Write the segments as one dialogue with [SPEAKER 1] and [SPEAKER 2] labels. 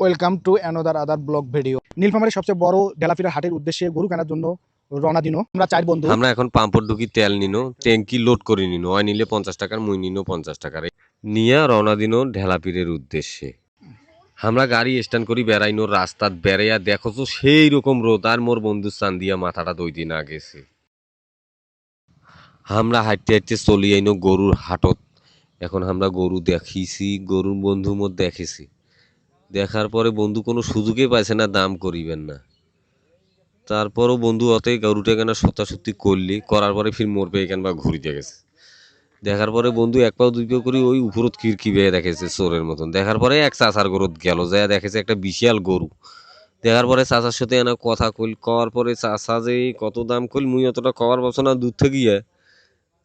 [SPEAKER 1] Welcome to another other blog video নীলফামারীর সবচেয়ে বড় ডেলাফিরা হাটের উদ্দেশ্যে গরু কেনার জন্য রওনা দিনো। আমরা চার বন্ধু।
[SPEAKER 2] আমরা এখন পাম্পর ঢুকি তেল নিনো ট্যাঙ্কি লোড করে নিনো। ওই নিলে পঞ্চাশ টাকার মুই নিনো পঞ্চাশ টাকার। নিয়ে রওনা দিনো ঢেলাপিরের উদ্দেশ্যে। আমরা গাড়ি স্ট্যান্ড করি বেড়াইনো রাস্তাত বেড়াইয়া দেখো তো সেই রকম রোদ। আর মোর বন্ধু চান্দিয়া মাথাটা দুই দিন আগেছে আমরা হাঁটতে হাঁটতে চলি আইনো গরুর হাটত। এখন আমরা গরু দেখিছি, গরুর বন্ধু মোর দেখেছি। দেখার পরে বন্ধু কোনো সুযোগই পাইছে না, দাম করিবেন না। তারপরও বন্ধু অতে গরুটা কেন সত্যাসত্যি করলি, করার পরে ফির মোর পেয়ে কেন বা ঘুরিতে গেছে। দেখার পরে বন্ধু এক পাও দুই পাও করে ওই উপরত কিরকি বেয়ে দেখেছে চোরের মতন। দেখার পরে এক চাচার গরুত গেল যায় দেখেছে একটা বিশাল গরু। দেখার পরে চাচার সাথে এনা কথা কইল, কওয়ার পরে চাচা যে কত দাম কইল, মুই অতটা কওয়ার পাবছো না, দূর থেকে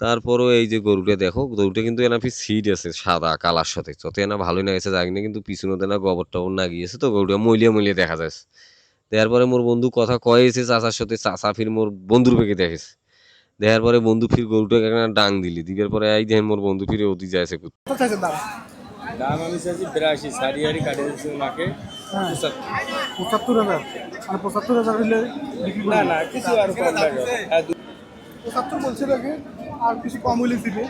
[SPEAKER 2] তারপরও এই যে গরুটা দেখো গরুটা কিন্তু এনা ফির সিট আছে সাদা কালার সাথে যত এনা ভালোই না গেছে জানি না কিন্তু পিছনে না গোবর টবর না গিয়েছে তো গরুটা মইলিয়া মইলিয়া দেখা যাচ্ছে দেওয়ার পরে মোর বন্ধু কথা কয়েছে চাচার সাথে চাচা ফির মোর বন্ধুর পেকে দেখেছে। দেখার পরে বন্ধু ফির গরুটাকে একটা ডাং দিলি দিবার পরে এই দেখেন মোর বন্ধু ফিরে অতি যাইছে
[SPEAKER 1] দাম
[SPEAKER 3] দাম আমি চাইছি বিরাশি সারি হারি কাটিয়ে দিচ্ছি ওনাকে
[SPEAKER 1] পঁচাত্তর। হাজার? মানে পঁচাত্তর হাজার হলে
[SPEAKER 3] না না কিছু আর কম লাগে। হ্যাঁ,
[SPEAKER 1] পঁচাত্তর আর কিছু কম হলে দিবে।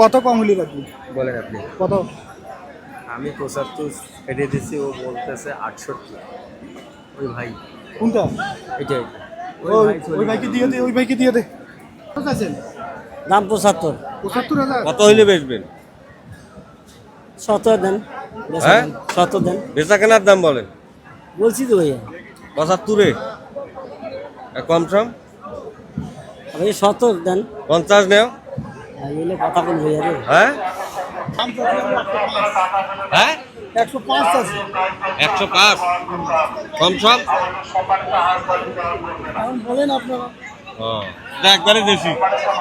[SPEAKER 1] কত কম হলে রাখবি
[SPEAKER 3] বলেন আপনি।
[SPEAKER 1] কত?
[SPEAKER 3] আমি পঁচাত্তর কেটে দিচ্ছি ও বলতেছে আটষট্টি। ওই ভাই।
[SPEAKER 1] কোনটা?
[SPEAKER 3] এটাই ওই
[SPEAKER 1] ভাইকে দিয়ে দে ওই ভাইকে দিয়ে দে। কত চাইছেন
[SPEAKER 4] দাম পঁচাত্তর
[SPEAKER 1] পঁচাত্তর হাজার?
[SPEAKER 2] কত হইলে বেচবেন?
[SPEAKER 4] সত্তর দেন।
[SPEAKER 2] হ্যাঁ?
[SPEAKER 4] সত্তর দেন।
[SPEAKER 2] বেচা কেনার দাম বলেন।
[SPEAKER 4] বলছি তো ভাইয়া।
[SPEAKER 2] পঁচাত্তরে। কম সম?
[SPEAKER 4] আপনি সত্তর দেন।
[SPEAKER 2] পঞ্চাশ নেও।
[SPEAKER 4] এলে কথা বল ভাইয়া রে
[SPEAKER 2] হ্যাঁ? হ্যাঁ?
[SPEAKER 1] একশো পাঁচ আছে।
[SPEAKER 2] একশো পাঁচ। কম সম?
[SPEAKER 1] বলেন আপনারা।
[SPEAKER 2] একবারে দেশি।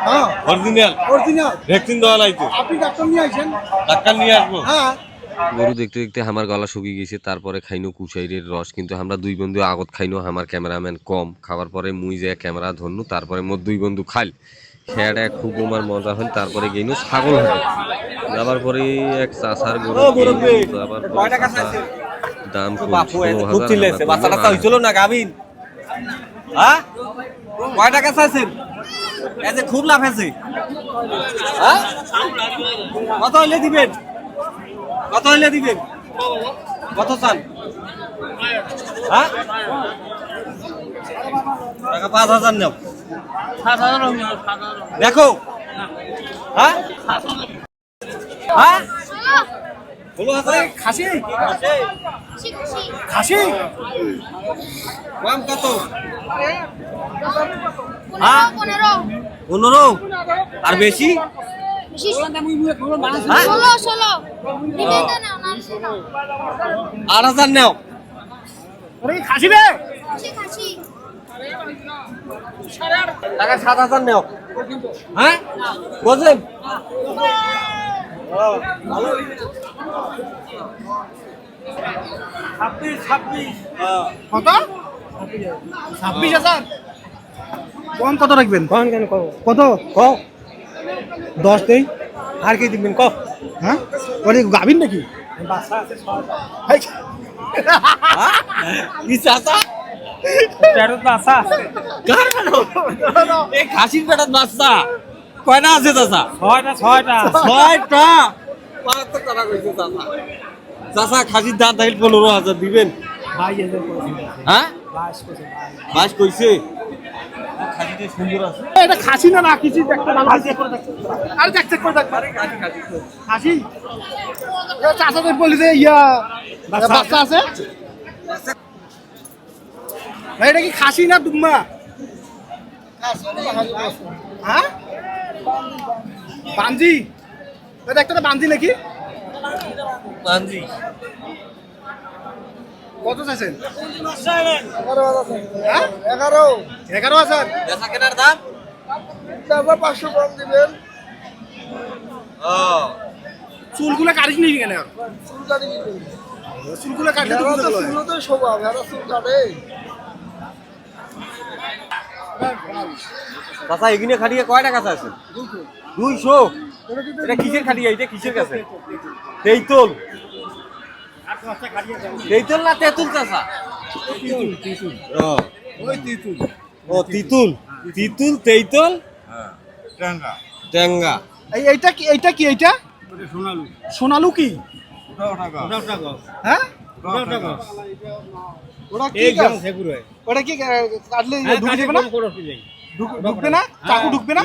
[SPEAKER 1] হ্যাঁ।
[SPEAKER 2] অরিজিনাল।
[SPEAKER 1] অরিজিনাল।
[SPEAKER 2] ভ্যাকসিন দেওয়া তো।
[SPEAKER 1] আপনি ডাক্তার নিয়ে আসেন।
[SPEAKER 2] ডাক্তার নিয়ে আসব।
[SPEAKER 1] হ্যাঁ।
[SPEAKER 2] গরু দেখতে দেখতে আমার গলা শুকিয়ে গেছে তারপরে খাইনো কুচাইরের রস। কিন্তু আমরা দুই বন্ধু আগত খাইনো আমার ক্যামেরাম্যান কম। খাওয়ার পরে মুই যে ক্যামেরা ধরনু তারপরে মোর দুই বন্ধু খাইল। খেয়াটা খুব আমার মজা হল তারপরে গেইনু ছাগল হাটে যাবার পরে এক চাষার গরু যাবার পরে দাম বলল না,
[SPEAKER 5] না গাবিন হ্যাঁ? কয় টাকা চাইছেন খুব লাভ আছে। হ্যাঁ? কত হইলে দিবেন? কত হইলে দিবেন? কত চান? হ্যাঁ? টাকা পাঁচ হাজার নাও। দেখো। হ্যাঁ? হ্যাঁ? খাসি? খাসি। দাম কত? হ্যাঁ?
[SPEAKER 6] পনেরো।
[SPEAKER 5] পনেরো? আর বেশি? আট হাজার নাও।
[SPEAKER 1] খাসি রে
[SPEAKER 5] টাকা সাত হাজার নাও। হ্যাঁ বলছেন
[SPEAKER 1] কত? ছাব্বিশ হাজার। কম কত রাখবেন?
[SPEAKER 4] কেন কব
[SPEAKER 1] কত? ক দশ দেই। আর কি দিবেন ক হ্যাঁ? ওরে গাবিন নাকি?
[SPEAKER 5] এই খাসির পেটাত বাচ্চা। কয়টা আছে চাচা?
[SPEAKER 7] ছয়টা ছয়টা
[SPEAKER 5] ছয়টা? মারাত্মক কথা কইছে চাচা। চাচা খাসির দাম তাইল পনেরো হাজার দিবেন। হ্যাঁ? বাইশ কইছে?
[SPEAKER 1] এটা খাসি না না কিছু দেখতে আছে আরে দেখ চেক করে দেখ। খাসি চাষাদের বলি যে ইয়া বাচ্চা আছে? ভাই এটা কি খাসি না দুম্মা? হ্যাঁ? বাঞ্জি এটা একটা বাঞ্জি নাকি?
[SPEAKER 5] পাঞ্জি
[SPEAKER 1] কত চাইছেন? হ্যাঁ? এগারো। এগারো হাজার?
[SPEAKER 5] বেচা কেনার দাম?
[SPEAKER 1] পাঁচশো কম দিবেন। চুলগুলো কাটিস নি কেন চুলগুলো কাটলে তো।
[SPEAKER 8] শোভা ভেড়া চুল কাটে
[SPEAKER 5] চাচা খাটিয়ে কয় টাকা আছে দুইশো। এটা কিসের খাটিয়ে? এটা কিসের কাছে? তেইতল তেইতল না তেঁতুল চাচা ও ও তিতুল। তিতুল তেইতল? টেঙ্গা
[SPEAKER 1] এই এইটা কি এইটা কি এইটা? সোনালু কি? হ্যাঁ? ওটা কি গাছ? ওটা কি কাটলে ঢুকে যাবে না? ঢুক- ঢুকবে না? চাকু ঢুকবে না?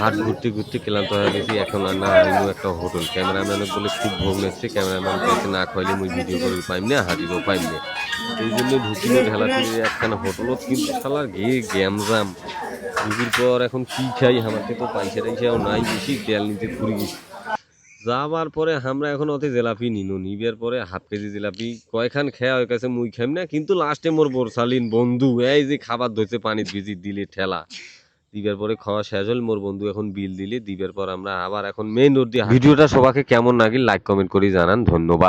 [SPEAKER 2] হাট ঘুরতে ঘুরতে ক্লান্ত হয়ে গেছি, এখন আর না আইনু একটা হোটেল। ক্যামেরাম্যান বলে খুব ভোগ নেছে ক্যামেরাম্যান কাছে না খাইলে মুই ভিডিও করে পাইম না হাজিরও পাইম না। এই জন্য ঢুকিলে ঢেলা ফিরে একখানা হোটেলত কিন্তু শালার গে গ্যামজাম ঢুকির পর এখন কি খাই আমার তো পয়সা টাইসাও নাই বেশি, তেল নিতে ফুরি গেছি। যাবার পরে আমরা এখন অতে জেলাপি নিনো, নিবার পরে হাফ কেজি জেলাপি, কয়খান খেয়া হয়ে গেছে, মুই খাইম না, কিন্তু লাস্টে মোর বরসালিন বন্ধু, এই যে খাবার ধরছে পানির ভিজি দিলে ঠেলা। দিবার পরে খাওয়া শেষ হল, মোর বন্ধু এখন বিল দিলে, দিবার পর আমরা আবার এখন মেইন রোড দিয়ে ভিডিওটা সবাইকে কেমন লাগে লাইক কমেন্ট করে জানান, ধন্যবাদ।